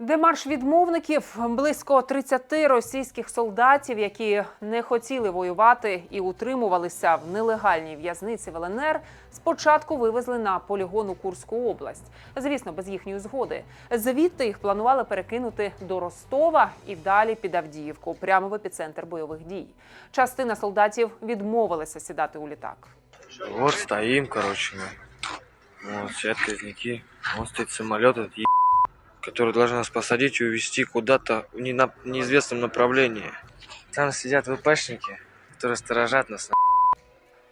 Демарш відмовників близько 30 російських солдатів, які не хотіли воювати і утримувалися в нелегальній в'язниці в ЛНР, спочатку вивезли на полігон у Курську область. Звісно, без їхньої згоди. Звідти їх планували перекинути до Ростова і далі під Авдіївку, прямо в епіцентр бойових дій. Частина солдатів відмовилася сідати у літак. Вот стоим, короче, мы. Вот все отказники. Вот стоит самолет, этот е... который должен нас посадить и увезти куда-то в не на- неизвестном направлении. Там сидят ВПшники, которые сторожат нас.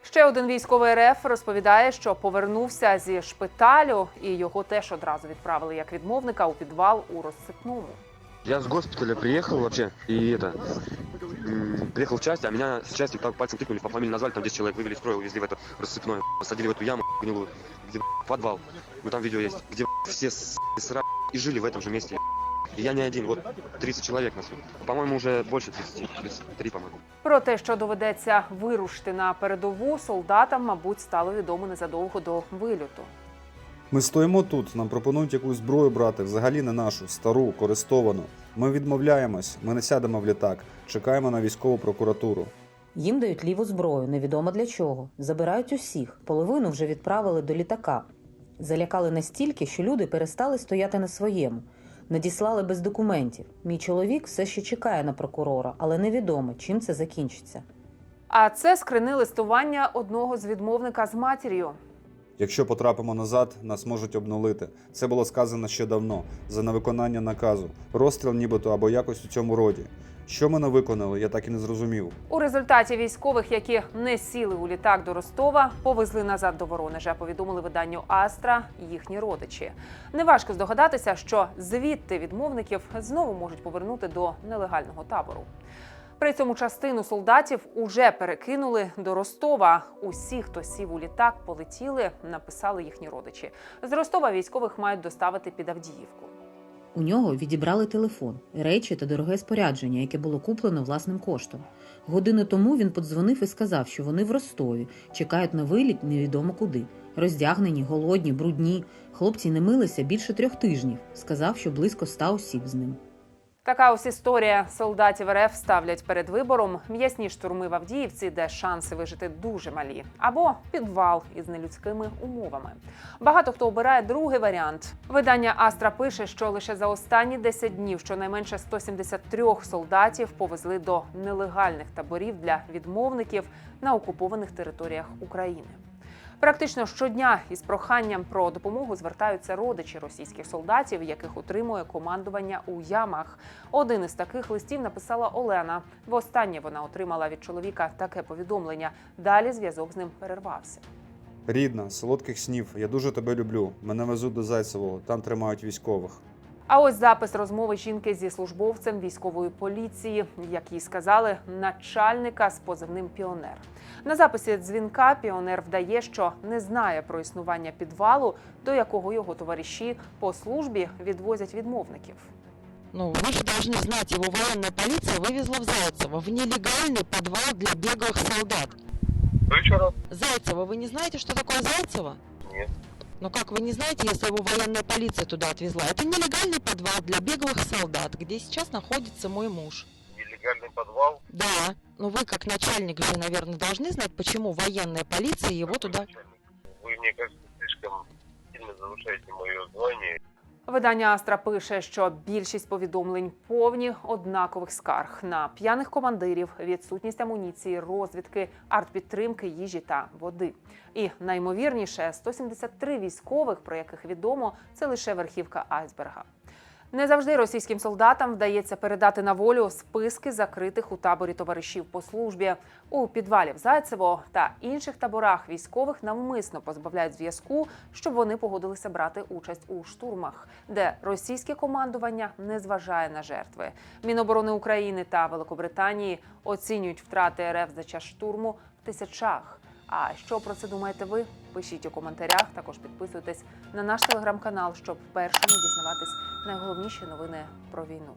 Ще один військовий РФ розповідає, що повернувся зі шпиталю, і його теж одразу відправили як відмовника у підвал у розсипному. Я с госпиталя приехал вообще, и это, м, приехал в часть, а меня с части так пальцем тыкнули, по фамилии назвали, там 10 человек вывели из строя, увезли в это рассыпное, посадили в эту яму гнилую, где подвал, ну там видео есть, где все с- сра и жили в этом же месте. И я не один, вот 30 человек нас. По-моему, уже больше 30, 33, по-моему. Про те, що доведеться вирушити на передову, солдатам, мабуть, стало відомо незадовго до вильоту. Ми стоїмо тут, нам пропонують якусь зброю брати, взагалі не нашу, стару, користовану. Ми відмовляємось, ми не сядемо в літак, чекаємо на військову прокуратуру. Їм дають ліву зброю, невідомо для чого. Забирають усіх. Половину вже відправили до літака. Залякали настільки, що люди перестали стояти на своєму. Надіслали без документів. Мій чоловік все ще чекає на прокурора, але невідомо, чим це закінчиться. А це скрини листування одного з відмовника з матір'ю. Якщо потрапимо назад, нас можуть обнулити. Це було сказано ще давно, за невиконання наказу, розстріл нібито або якось у цьому роді. Що ми не виконали, я так і не зрозумів. У результаті військових, які не сіли у літак до Ростова, повезли назад до Воронежа. Повідомили виданню Астра їхні родичі. Неважко здогадатися, що звідти відмовників знову можуть повернути до нелегального табору. При цьому частину солдатів уже перекинули до Ростова. Усі, хто сів у літак, полетіли, написали їхні родичі. З Ростова військових мають доставити під Авдіївку. У нього відібрали телефон, речі та дороге спорядження, яке було куплено власним коштом. Годину тому він подзвонив і сказав, що вони в Ростові чекають на виліт невідомо куди. Роздягнені, голодні, брудні. Хлопці не милися більше трьох тижнів. Сказав, що близько ста осіб з ним. Така ось історія солдатів РФ ставлять перед вибором м'ясні штурми в Авдіївці, де шанси вижити дуже малі, або підвал із нелюдськими умовами. Багато хто обирає другий варіант. Видання Астра пише, що лише за останні 10 днів щонайменше 173 солдатів повезли до нелегальних таборів для відмовників на окупованих територіях України. Практично щодня із проханням про допомогу звертаються родичі російських солдатів, яких утримує командування у ямах. Один із таких листів написала Олена. Востаннє вона отримала від чоловіка таке повідомлення. Далі зв'язок з ним перервався. Рідна, солодких снів, я дуже тебе люблю. Мене везуть до Зайцевого, там тримають військових. А ось запис розмови жінки зі службовцем військової поліції, як їй сказали, начальника з позивним піонер. На записі дзвінка піонер вдає, що не знає про існування підвалу, до якого його товариші по службі відвозять відмовників. Ну, вы же должны знать, его военная полиция вывезла в Зайцево, в нелегальный подвал для беглых солдат. Зайцево, вы не знаете, что такое Зайцево? Нет. Ну как вы не знаете, если его военная полиция туда отвезла? Это нелегальный подвал для беглых солдат, где сейчас находится мой муж. Нелегальный подвал. Да, ну вы как начальник же, наверное, должны знать, почему военная полиция его туда... Вы, мне кажется, слишком сильно завышаете мое звание. Видання Астра пише, що більшість повідомлень повні однакових скарг на п'яних командирів, відсутність амуніції, розвідки, артпідтримки, їжі та води. І наймовірніше, 173 військових, про яких відомо, це лише верхівка айсберга. Не завжди російським солдатам вдається передати на волю списки закритих у таборі товаришів по службі. У підвалі в Зайцево та інших таборах військових навмисно позбавляють зв'язку, щоб вони погодилися брати участь у штурмах, де російське командування не зважає на жертви. Міноборони України та Великобританії оцінюють втрати РФ за час штурму в тисячах. А що про це думаєте ви? Пишіть у коментарях. Також підписуйтесь на наш телеграм-канал, щоб першими дізнаватись найголовніші новини про війну.